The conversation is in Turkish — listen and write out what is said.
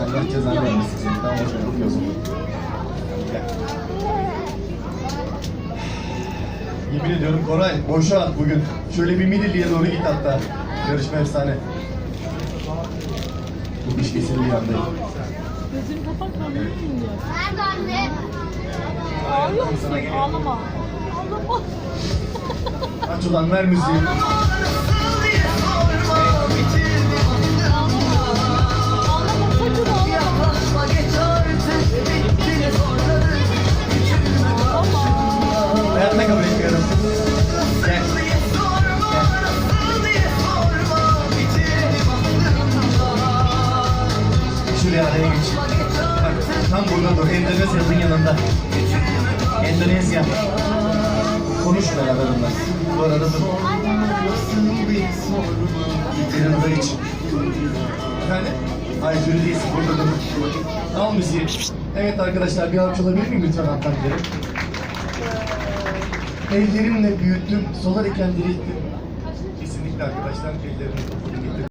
Allah cezanı vermesin seni. Okuyorsun. Gel. Yemin ediyorum Koray boşa at bugün. Şöyle bir Midilli'ye doğru git hatta. Yarışma efsane. Bu iş kesin bir yandayım. Gözünü kapat kamerayı dinliyor. Nerede anne? Ağlıyor musun? Ağlama. Ağlama. Aç ulan ver müziği. Ağlama Araya geç. Bak, tam burada dur. Endonezya'nın yanında. Endonezya. Konuş beraber onlar. Bu arada dur. Yanında iç. Efendim? Hayır jüri değilsin. Burada dur. Al müziği. Evet arkadaşlar bir alkış alabilir miyim lütfen hanımefendilerim? Ellerimle büyüttüm. Solar iken dirilttim. Kesinlikle arkadaşlar ellerimle